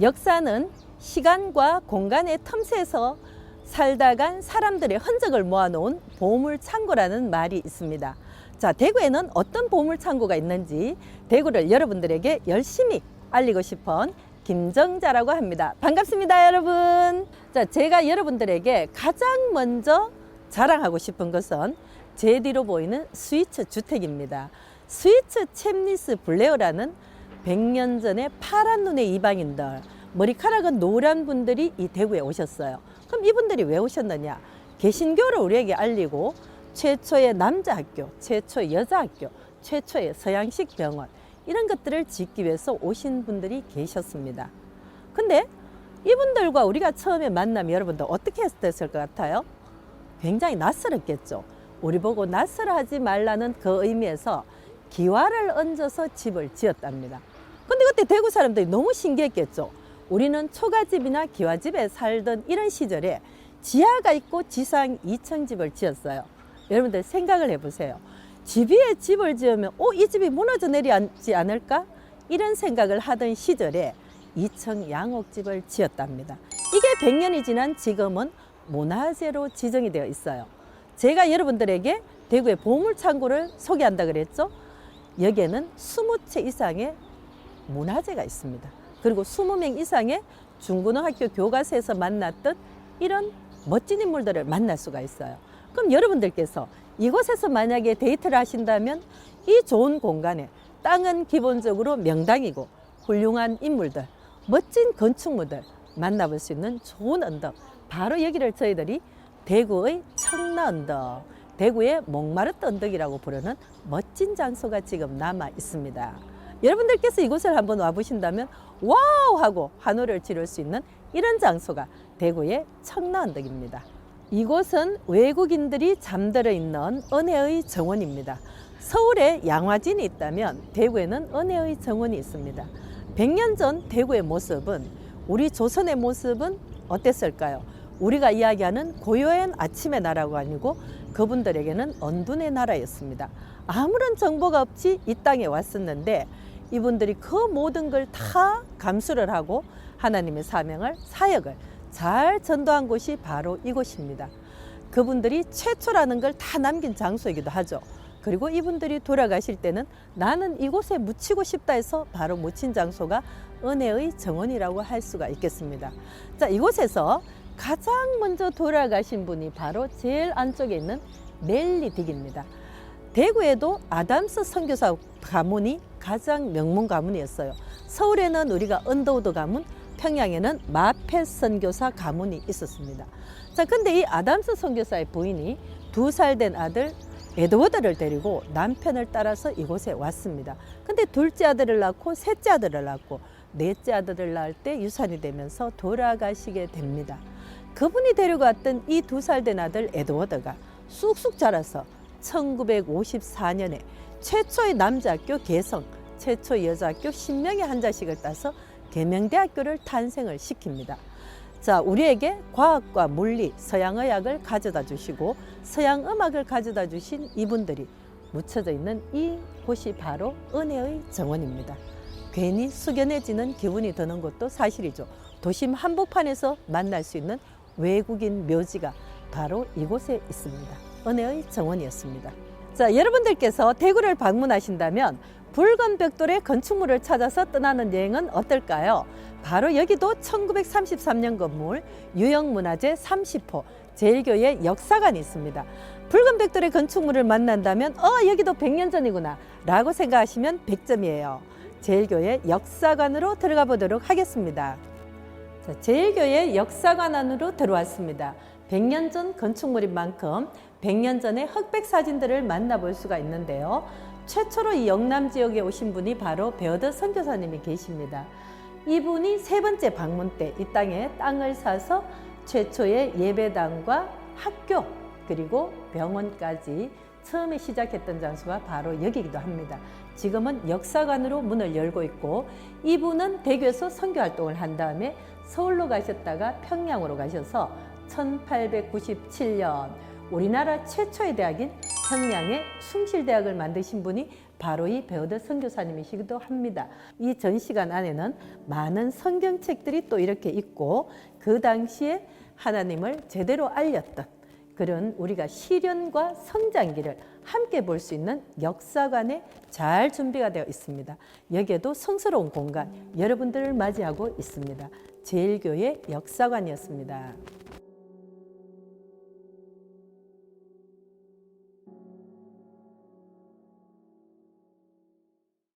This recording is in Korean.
역사는 시간과 공간의 틈새에서 살다 간 사람들의 흔적을 모아놓은 보물 창고라는 말이 있습니다. 자, 대구에는 어떤 보물 창고가 있는지 대구를 여러분들에게 열심히 알리고 싶은 김정자라고 합니다. 반갑습니다, 여러분. 자, 제가 여러분들에게 가장 먼저 자랑하고 싶은 것은 제 뒤로 보이는 스위츠 주택입니다. 스위츠 챔리스 블레어라는 100년 전에 파란 눈의 이방인들, 머리카락은 노란 분들이 이 대구에 오셨어요. 그럼 이분들이 왜 오셨느냐? 개신교를 우리에게 알리고 최초의 남자 학교, 최초의 여자 학교, 최초의 서양식 병원 이런 것들을 짓기 위해서 오신 분들이 계셨습니다. 근데 이분들과 우리가 처음에 만나면 여러분들 어떻게 했을 것 같아요? 굉장히 낯설었겠죠. 우리 보고 낯설어하지 말라는 그 의미에서 기와를 얹어서 집을 지었답니다. 근데 그때 대구 사람들이 너무 신기했겠죠. 우리는 초가집이나 기와집에 살던 이런 시절에 지하가 있고 지상 2층 집을 지었어요. 여러분들 생각을 해보세요. 집 위에 집을 지으면 어, 이 집이 무너져 내리지 않을까? 이런 생각을 하던 시절에 2층 양옥집을 지었답니다. 이게 100년이 지난 지금은 문화재로 지정이 되어 있어요. 제가 여러분들에게 대구의 보물창고를 소개한다 그랬죠? 여기에는 20채 이상의 문화재가 있습니다. 그리고 20명 이상의 중고등학교 교과서에서 만났던 이런 멋진 인물들을 만날 수가 있어요. 그럼 여러분들께서 이곳에서 만약에 데이트를 하신다면 이 좋은 공간에 땅은 기본적으로 명당이고 훌륭한 인물들, 멋진 건축물들 만나볼 수 있는 좋은 언덕. 바로 여기를 저희들이 대구의 청라 언덕, 대구의 목마르트 언덕이라고 부르는 멋진 장소가 지금 남아 있습니다. 여러분들께서 이곳을 한번 와보신다면 와우 하고 한호를 지를 수 있는 이런 장소가 대구의 청라 언덕입니다. 이곳은 외국인들이 잠들어 있는 은혜의 정원입니다. 서울에 양화진이 있다면 대구에는 은혜의 정원이 있습니다. 100년 전 대구의 모습은 우리 조선의 모습은 어땠을까요? 우리가 이야기하는 고요한 아침의 나라가 아니고 그분들에게는 언둔의 나라였습니다. 아무런 정보가 없이 이 땅에 왔었는데 이분들이 그 모든 걸 다 감수를 하고 하나님의 사명을 사역을 잘 전도한 곳이 바로 이곳입니다. 그분들이 최초라는 걸 다 남긴 장소이기도 하죠. 그리고 이분들이 돌아가실 때는 나는 이곳에 묻히고 싶다 해서 바로 묻힌 장소가 은혜의 정원이라고 할 수가 있겠습니다. 자, 이곳에서 가장 먼저 돌아가신 분이 바로 제일 안쪽에 있는 넬리 딕입니다. 대구에도 아담스 선교사 가문이 가장 명문 가문이었어요. 서울에는 우리가 언더우드 가문, 평양에는 마페 선교사 가문이 있었습니다. 자, 근데 이 아담스 선교사의 부인이 두 살 된 아들 에드워드를 데리고 남편을 따라서 이곳에 왔습니다. 근데 둘째 아들을 낳고 셋째 아들을 낳고 넷째 아들을 낳을 때 유산이 되면서 돌아가시게 됩니다. 그분이 데려갔던 이 두 살 된 아들 에드워드가 쑥쑥 자라서 1954년에 최초의 남자학교 개성, 최초 여자학교 신명의 한 자식을 따서 계명대학교를 탄생을 시킵니다. 자, 우리에게 과학과 물리, 서양의학을 가져다 주시고 서양음악을 가져다 주신 이분들이 묻혀져 있는 이 곳이 바로 은혜의 정원입니다. 괜히 숙연해지는 기분이 드는 것도 사실이죠. 도심 한복판에서 만날 수 있는 외국인 묘지가 바로 이곳에 있습니다. 은혜의 정원이었습니다. 자, 여러분들께서 대구를 방문하신다면 붉은 벽돌의 건축물을 찾아서 떠나는 여행은 어떨까요? 바로 여기도 1933년 건물 유형문화재 30호 제일교회 역사관이 있습니다. 붉은 벽돌의 건축물을 만난다면 어 여기도 100년 전이구나 라고 생각하시면 100점이에요. 제일교회 역사관으로 들어가 보도록 하겠습니다. 자, 제일교회 역사관 안으로 들어왔습니다. 100년 전 건축물인 만큼 100년 전의 흑백 사진들을 만나볼 수가 있는데요. 최초로 이 영남 지역에 오신 분이 바로 베어드 선교사님이 계십니다. 이분이 세 번째 방문 때 이 땅에 땅을 사서 최초의 예배당과 학교 그리고 병원까지 처음에 시작했던 장소가 바로 여기기도 합니다. 지금은 역사관으로 문을 열고 있고 이분은 대교에서 선교 활동을 한 다음에 서울로 가셨다가 평양으로 가셔서 1897년 우리나라 최초의 대학인 평양의 숭실대학을 만드신 분이 바로 이 베어드 선교사님이시기도 합니다. 이 전시관 안에는 많은 성경책들이 또 이렇게 있고 그 당시에 하나님을 제대로 알렸던 그런 우리가 시련과 성장기를 함께 볼 수 있는 역사관에 잘 준비가 되어 있습니다. 여기에도 성스러운 공간 여러분들을 맞이하고 있습니다. 제일교회 역사관이었습니다.